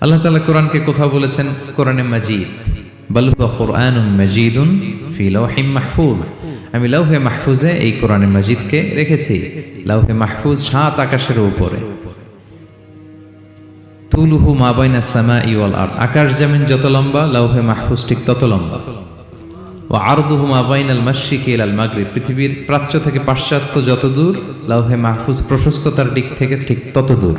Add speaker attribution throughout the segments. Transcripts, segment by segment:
Speaker 1: আল্লাহ তালা কোরআনকে কোথাও বলেছেন? কোরআনে মাজিদ। আমি লৌহে মাহফুজে এই কোরআনে রেখেছি। লৌহে মাহফুজ সাত আকাশের উপরে। তুলুহু মাবাইনা আর আকাশ যেমন যত লম্বা লৌহে মাহফুজ ঠিক তত লম্বা। ও আরদুহু মাবাইনাল মাশরিকি ইলাল মাগরিব। পৃথিবীর প্রাচ্য থেকে পাশ্চাত্য যত দূর লৌহে মাহফুজ প্রশস্ততার দিক থেকে ঠিক তত দূর।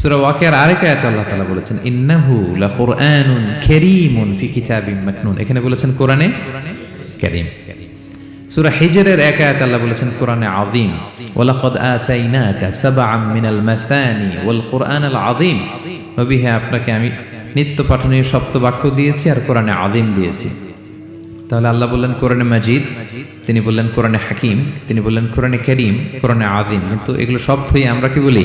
Speaker 1: সূরা ওয়াকিয়ার আরেক আয়াতে আল্লাহ বলেছেন, ইন্নাহু লাকুরআনুন কারীমুন ফি কিতাবিম মাকনুন এখানে বলেছেন, কোরআনে কারীম। সূরা হিজরের এক আয়াতে আল্লাহ বলেছেন, কোরআনে আযীম। ওয়ালাকাদ আতাইনাকা সাবআম মিনাল মাসানি ওয়াল কুরআনাল আযীম। নবী হ্যাঁ আপনাকে আমি নিত্য পাঠনীয় সপ্ত বাক্য দিয়েছি আর কোরআনে আযীম দিয়েছি। তাহলে আল্লাহ বললেন, কোরআনে মাজিদ। তিনি বললেন, কোরআনে হাকিম। তিনি বললেন, কোরআনে করিম। কোরআনে আদিম কিন্তু এগুলো সব থই আমরা কি বলি?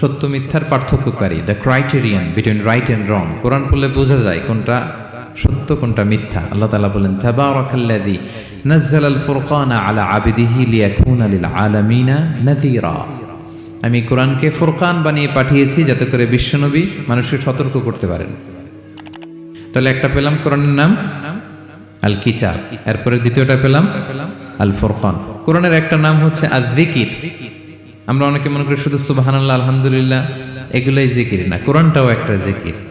Speaker 1: সত্য মিথ্যার পার্থক্যকারী the criterion between right and wrong Quran পড়লে বোঝা যায় কোনটা সত্য, কোনটা মিথ্যা। আল্লাহ তালা বলেন, তাবারাকাল্লাযী নাযালা আল ফুরকানা আলা আবিদিহি লিয়াকুনা লিল আলামিনা নাযীরা। আমি কোরআনকে ফুরকান বানিয়ে পাঠিয়েছি যাতে করে বিশ্বনবী মানুষকে সতর্ক করতে পারেন। তাহলে একটা পেলাম কোরআনের নাম আল কিতাব এরপরে দ্বিতীয়টা পেলাম আল ফুরকান কোরআনের একটা নাম হচ্ছে আল জিকির আমরা অনেকে মনে করি শুধু সুবহানাল্লাহ আলহামদুলিল্লাহ এগুলাই জিকির না কোরআনটাও একটা জিকির।